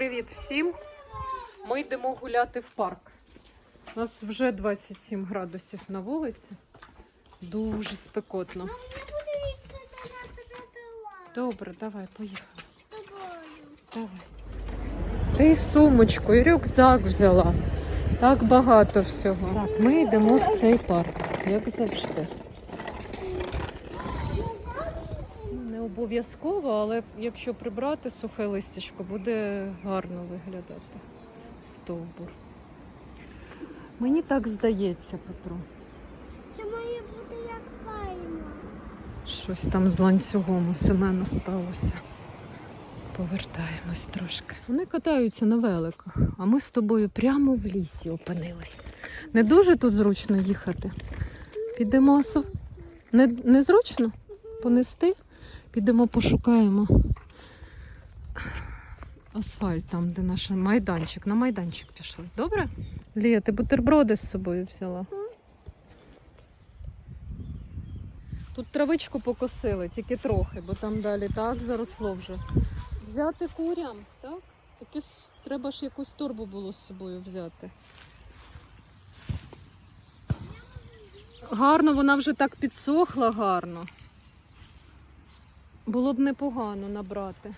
Привіт всім! Ми йдемо гуляти в парк. У нас вже 27 градусів на вулиці. Дуже спекотно. Добре, давай, поїхали. Давай. Ти сумочку, і рюкзак взяла. Так багато всього. Так, ми йдемо в цей парк, як завжди. Не обов'язково, але якщо прибрати сухе листячко, буде гарно виглядати. Стовбур. Мені так здається, Петро. Це має бути як файно. Щось там з ланцюгом у Семена сталося. Повертаємось трошки. Вони катаються на великах, а ми з тобою прямо в лісі опинились. Не дуже тут зручно їхати. Підемо. Не, не зручно понести. Підемо пошукаємо асфальт, там, де наш майданчик. На майданчик пішли. Добре? Лія, ти бутерброди з собою взяла. Тут травичку покосили, тільки трохи, бо там далі так заросло вже. Взяти курям, так? Тільки треба ж якусь торбу було з собою взяти. Гарно, вона вже так підсохла гарно. Було б непогано набрати.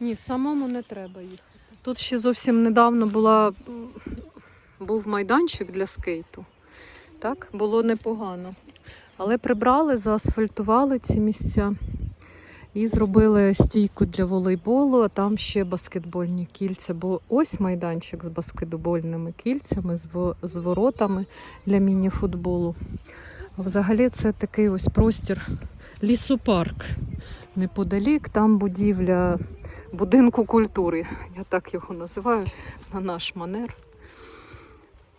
Ні, самому не треба їхати. Тут ще зовсім недавно була, був майданчик для скейту. Так, було непогано. Але прибрали, заасфальтували ці місця і зробили стійку для волейболу, а там ще баскетбольні кільця. Бо ось майданчик з баскетбольними кільцями, з воротами для міні-футболу. Взагалі це такий ось простір лісопарк. Неподалік, там будівля будинку культури. Я так його називаю на наш манер.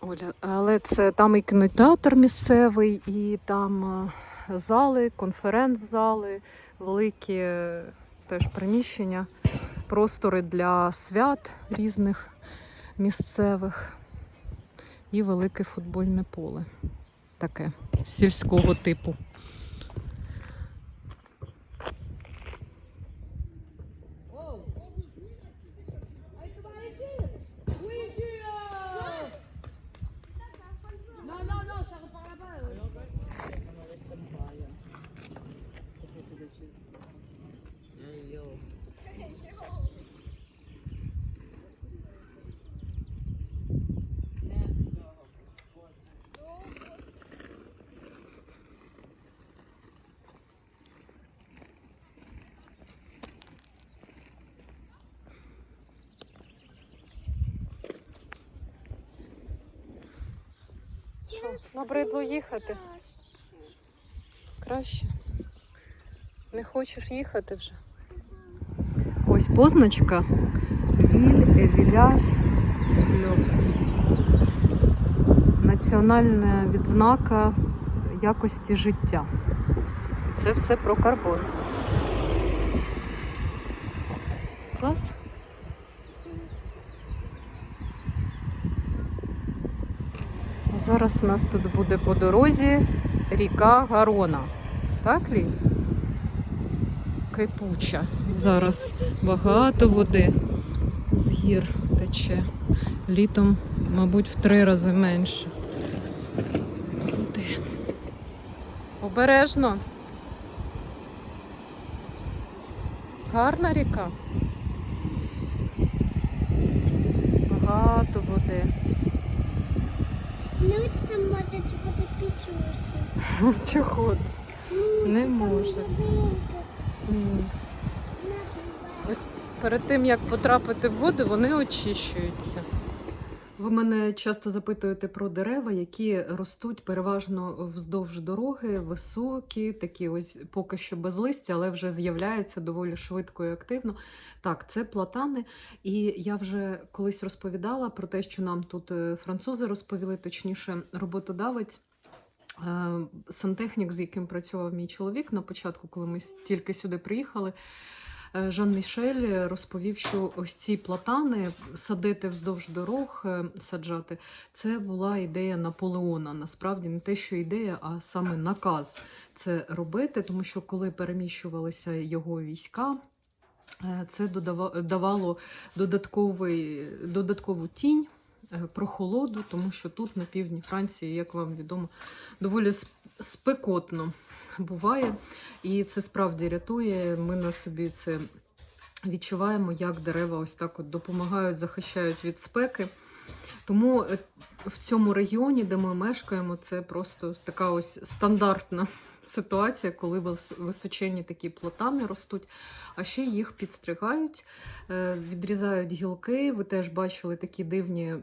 Оля, але це там і кінотеатр місцевий, і там е, зали, конференц-зали, великі е, теж приміщення, простори для свят різних місцевих і велике футбольне поле. Таке сільського типу. Що, набридло їхати? Краще. Не хочеш їхати вже? Ось позначка. Віль Евіляж Фльор. Національна відзнака якості життя. Ось. Це все про карбон. Клас? А Зараз у нас тут буде по дорозі ріка Гарона. Так, Лі? Кипуча. Зараз багато води з гір тече. Літом, мабуть, в три рази менше. Води. Обережно. Гарна ріка. Багато води. Ну, ось там може чекати пісюси. Чого? Не може. Ні. Перед тим як потрапити в воду, вони очищуються. Ви мене часто запитуєте про дерева, які ростуть переважно вздовж дороги, високі, такі ось поки що без листя, але вже з'являються доволі швидко і активно. Так, це платани. І я вже колись розповідала про те, що нам тут е, французи розповіли, точніше, роботодавець. е, Сантехнік, з яким працював мій чоловік на початку, коли ми тільки сюди приїхали, Жан Мішель розповів, що ось ці платани садити вздовж дорог, е, саджати, це була ідея Наполеона. Насправді не те, що ідея, а саме наказ це робити, тому що коли переміщувалися його війська. е, Це давало додатковий, додаткову тінь, е, прохолоду, тому що тут на півдні Франції, як вам відомо, доволі спекотно буває. І це справді рятує. Ми на собі це відчуваємо, як дерева ось так от допомагають, захищають від спеки. Тому е, в цьому регіоні, де ми мешкаємо, це просто така ось стандартна ситуація, коли вис- височенні такі платани ростуть, а ще їх підстригають, е, відрізають гілки. Ви теж бачили такі дивні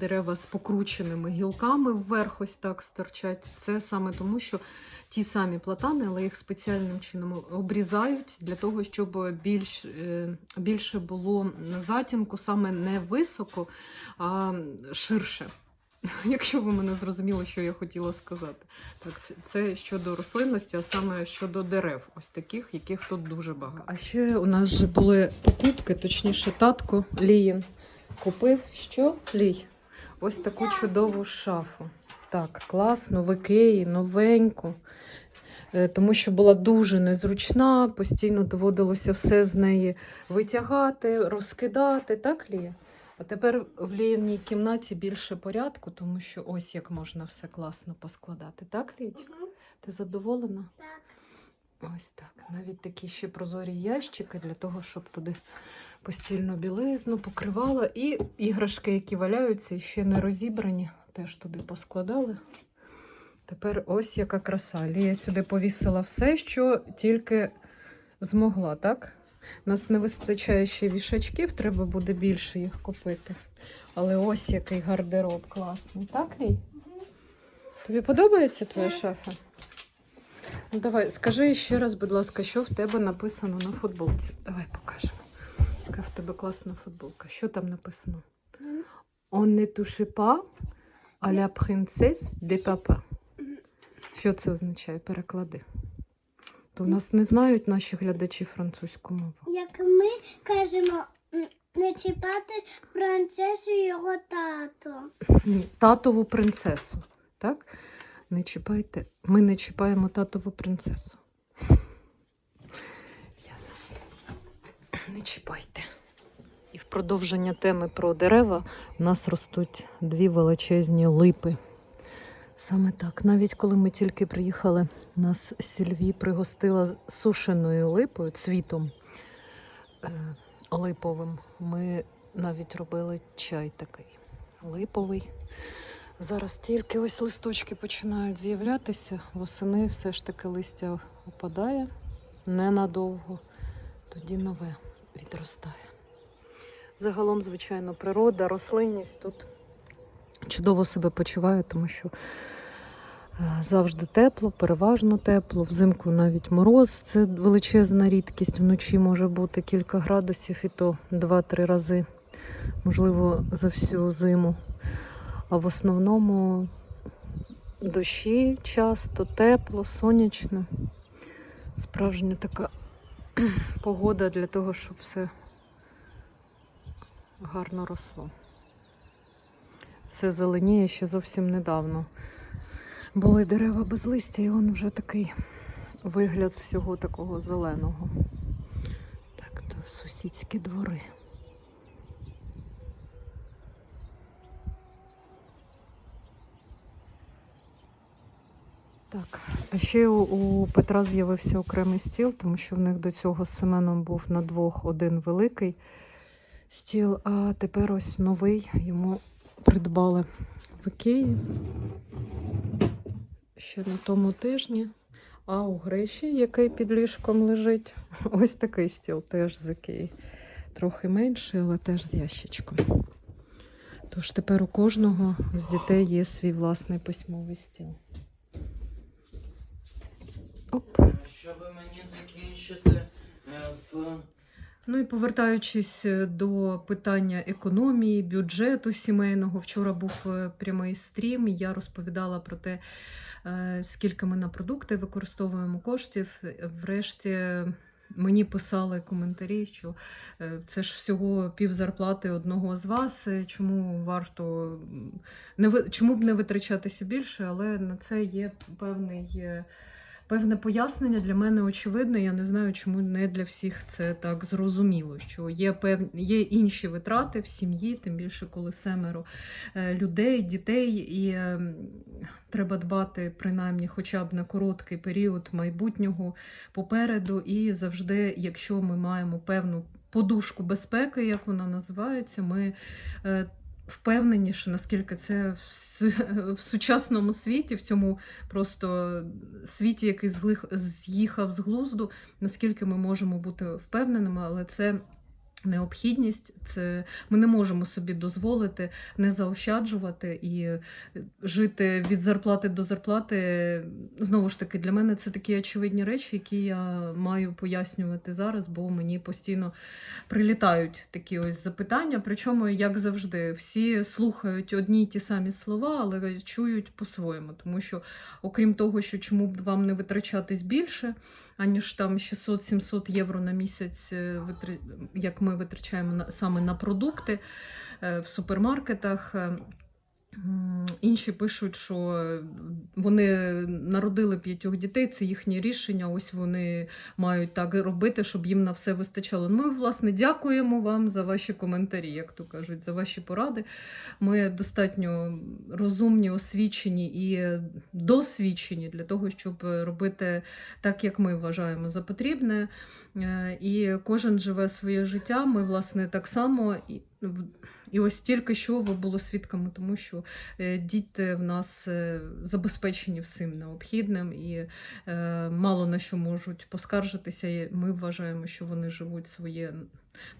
дерева з покрученими гілками вверх, ось так стирчать. Це саме тому, що ті самі платани, але їх спеціальним чином обрізають для того, щоб більш, е, більше було затінку саме не високо, а ширше. Якщо ви мене зрозуміли, що я хотіла сказати. Так, це щодо рослинності, а саме щодо дерев, ось таких, яких тут дуже багато. А ще у нас же були покупки, точніше, татко Ліїн купив що? Лій? Ось таку чудову шафу. Так, класно, в Ікеї, новеньку. Е, Тому що була дуже незручна, постійно доводилося все з неї витягати, розкидати, так, Лія? А тепер в ліївній кімнаті більше порядку, тому що ось як можна все класно поскладати. Так, Лій? Ти задоволена? Так. Ось так. Навіть такі ще прозорі ящики для того, щоб туди постільну білизну покривала. І іграшки, які валяються і ще не розібрані, теж туди поскладали. Тепер ось яка краса. Лія сюди повісила все, що тільки змогла, так? У нас не вистачає ще вішачків, треба буде більше їх купити. Але ось який гардероб класний, так, Лій? Тобі подобається твоя шафа? Ну, давай, скажи ще раз, будь ласка, що в тебе написано на футболці. Давай покажемо. Яка в тебе класна футболка. Що там написано? On ne touche pas à la princesse de papa. Що це означає? Переклади. То в нас не знають наші глядачі французьку мову. Як ми кажемо, не чіпати принцесу і його тато. Ні, татову принцесу. Так? Не чіпайте. Ми не чіпаємо татову принцесу. Ясно. Не чіпайте. І в продовження теми про дерева в нас ростуть дві величезні липи. Саме так. Навіть коли ми тільки приїхали, нас Сільві пригостила сушеною липою, цвітом е, липовим. Ми навіть робили чай такий липовий. Зараз тільки ось листочки починають з'являтися. Восени все ж таки листя опадає ненадовго, тоді нове відростає. Загалом, звичайно, природа, рослинність тут чудово себе почуває, тому що завжди тепло, переважно тепло. Взимку навіть мороз це величезна рідкість. Вночі може бути кілька градусів, і то 2-3 рази, можливо, за всю зиму. А в основному дощі часто, тепло, сонячно. Справжня така погода для того, щоб все гарно росло. Все зеленіє ще зовсім недавно. Були дерева без листя, і он вже такий вигляд всього такого зеленого. Так, то сусідські двори. Так, а ще у, Петра з'явився окремий стіл, тому що в них до цього з Семеном був на двох один великий стіл, а тепер ось новий йому придбали в Ікеї ще на тому тижні. А у Гриші, який під ліжком лежить, ось такий стіл теж з Ікеї. Трохи менший, але теж з ящичком. Тож тепер у кожного з дітей є свій власний письмовий стіл. Оп. Щоб мені закінчити е, в Ну і повертаючись е, до питання економії, бюджету сімейного, вчора був е, прямий стрім. Я розповідала про те, е, скільки ми на продукти використовуємо коштів. Врешті Мені писали коментарі, що це ж всього пів зарплати одного з вас. Чому варто не чому б не витрачатися більше, але на це є певний. Певне пояснення для мене очевидне. Я не знаю, чому не для всіх це так зрозуміло. Що є певні є інші витрати в сім'ї, тим більше коли семеро е, людей, дітей, і е, треба дбати принаймні хоча б на короткий період майбутнього попереду. І завжди, якщо ми маємо певну подушку безпеки, як вона називається, ми е, впевненіше, наскільки це в, сучасному світі, в цьому просто світі, який з'їхав з глузду, наскільки ми можемо бути впевненими, але це. Необхідність, це ми не можемо собі дозволити не заощаджувати і е, жити від зарплати до зарплати. Знову ж таки, для мене це такі очевидні речі, які я маю пояснювати зараз, бо мені постійно прилітають такі ось запитання. Причому, як завжди, всі слухають одні й ті самі слова, але чують по-своєму. Тому що, окрім того, що чому б вам не витрачатись більше, аніж там 600-700 євро на місяць, е, як ми витрачаємо саме на продукти е, в супермаркетах. Інші пишуть, що вони народили п'ятьох дітей, це їхнє рішення. Ось вони мають так робити, щоб їм на все вистачало. Ми, власне, дякуємо вам за ваші коментарі, як то кажуть, за ваші поради. Ми достатньо розумні, освічені і досвідчені для того, щоб робити так, як ми вважаємо за потрібне. Е, І кожен живе своє життя. Ми, власне, так само. І, ось тільки що ви були свідками, тому що е, діти в нас е, забезпечені всім необхідним і е, мало на що можуть поскаржитися. Ми вважаємо, що вони живуть своє.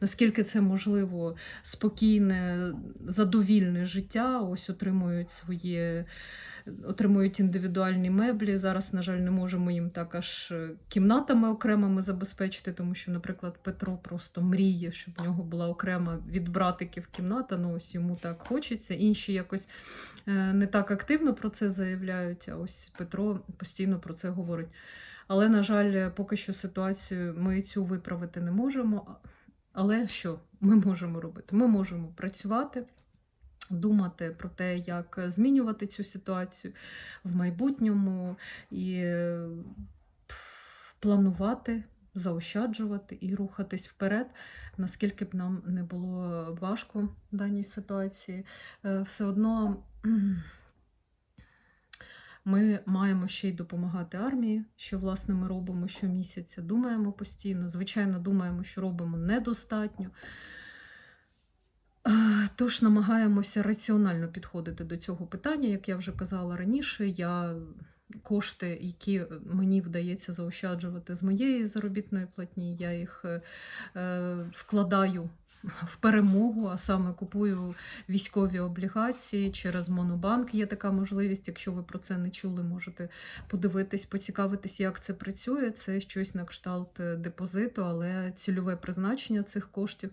Наскільки це можливо, спокійне, задовільне життя, ось отримують своє, отримують індивідуальні меблі. Зараз, на жаль, не можемо їм так аж е, кімнатами окремими забезпечити, тому що, наприклад, Петро просто мріє, щоб в нього була окрема від братиків кімната. Ну ось йому так хочеться. Інші якось е, не так активно про це заявляють. А ось Петро постійно про це говорить. Але, на жаль, поки що ситуацію ми цю виправити не можемо. Але що ми можемо робити? Ми можемо працювати, думати про те, як змінювати цю ситуацію в майбутньому і планувати, заощаджувати і рухатись вперед, наскільки б нам не було важко в даній ситуації, Е, все одно. Ми маємо ще й допомагати армії, що власне ми робимо щомісяця. Думаємо постійно. Звичайно, думаємо, що робимо недостатньо. Е, Тож намагаємося раціонально підходити до цього питання. Як я вже казала раніше, я кошти, які мені вдається заощаджувати з моєї заробітної платні, я їх е, е, вкладаю в перемогу, а саме купую військові облігації через Монобанк. Є така можливість. Якщо ви про це не чули, можете подивитись, поцікавитись, як це працює. Це щось на кшталт е, депозиту, але цільове призначення цих коштів.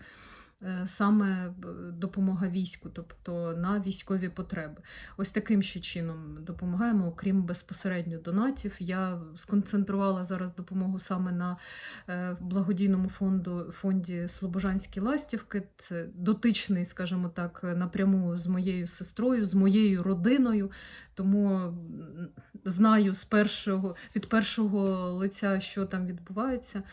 Е, Саме е, допомога війську, тобто на військові потреби. Ось таким ще чином допомагаємо, окрім безпосередньо донатів. Я сконцентрувала зараз допомогу саме на е, благодійному фонду фонді Слобожанські ластівки. Це дотичний, скажімо так, напряму з моєю сестрою, з моєю родиною. Тому знаю з першого від першого лиця, що там відбувається.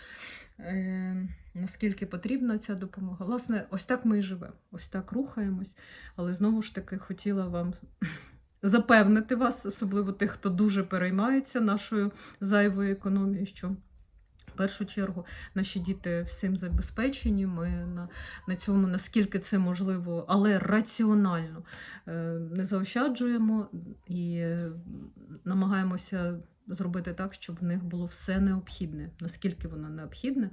Наскільки потрібна ця допомога? Власне, ось так ми і живемо, ось так рухаємось. Але знову ж таки хотіла вам запевнити вас, особливо тих, хто дуже переймається нашою зайвою економією, що в першу чергу наші діти всім забезпечені. Ми на, на цьому, наскільки це можливо, але раціонально е, не заощаджуємо і е, намагаємося зробити так, щоб в них було все необхідне, наскільки воно необхідне.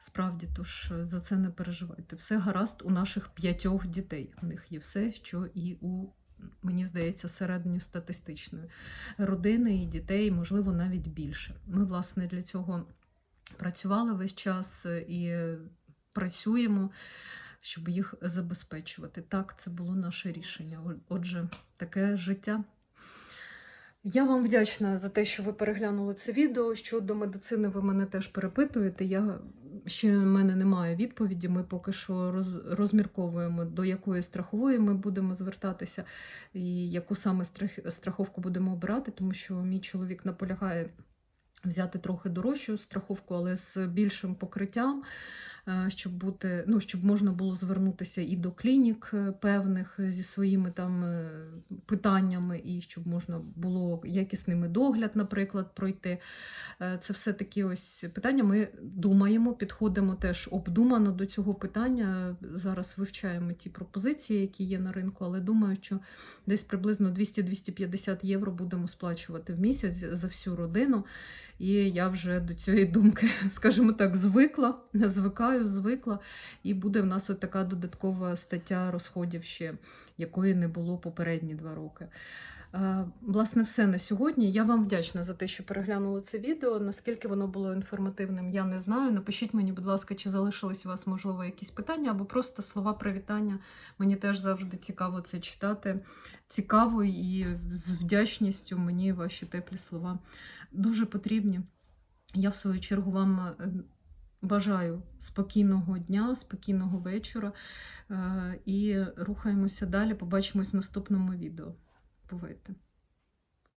Справді, тож е, за це не переживайте. Все гаразд у наших п'ятьох дітей. У них є все, що і у, мені здається, середньостатистичної родини і дітей, можливо, навіть більше. Ми, власне, для цього працювали весь час е, і працюємо, щоб їх забезпечувати. Так, це було наше рішення. Отже, таке життя. Я вам вдячна за те, що ви переглянули це відео. Щодо медицини, ви мене теж перепитуєте. Я ще в мене немає відповіді. Ми поки що роз, розмірковуємо, до якої страхової ми будемо звертатися, і яку саме страх, страховку будемо обирати, тому що мій чоловік наполягає взяти трохи дорожчу страховку, але з більшим покриттям, щоб бути, ну, щоб можна було звернутися і до клінік е, певних е, зі своїми там е, питаннями, і щоб можна було якісними догляд, наприклад, пройти. Е, Це все такі ось питання. Ми думаємо, підходимо теж обдумано до цього питання. Зараз вивчаємо ті пропозиції, які є на ринку, але думаю, що десь приблизно 200-250 євро будемо сплачувати в місяць за всю родину. І я вже до цієї думки, скажімо так, звикла, звикаю, звикла. І буде в нас от така додаткова стаття розходів ще, якої не було попередні два роки. Е, Власне, все на сьогодні. Я вам вдячна за те, що переглянули це відео. Наскільки воно було інформативним, я не знаю. Напишіть мені, будь ласка, чи залишились у вас, можливо, якісь питання або просто слова привітання. Мені теж завжди цікаво це читати. Цікаво і з вдячністю мені ваші теплі слова дуже потрібні. Я, в свою чергу, вам е, бажаю спокійного дня, спокійного вечора е, і рухаємося далі. Побачимось в наступному відео. Бувайте!